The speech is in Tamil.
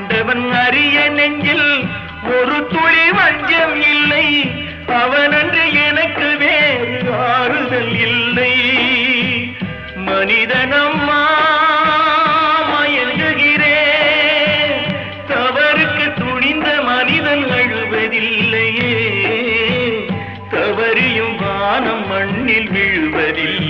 ஆண்டவன் அரிய நெஞ்சில் ஒரு துளி வஞ்சம் இல்லை. அவனன்று எனக்கு வேறு ஆறுதல் இல்லை. மனிதனம்மா மயங்குகிறேன் தவறுக்கு துணிந்த மனிதன் அழுவதில்லையே. தவறியும் வானம் மண்ணில் விழுவதில்லை.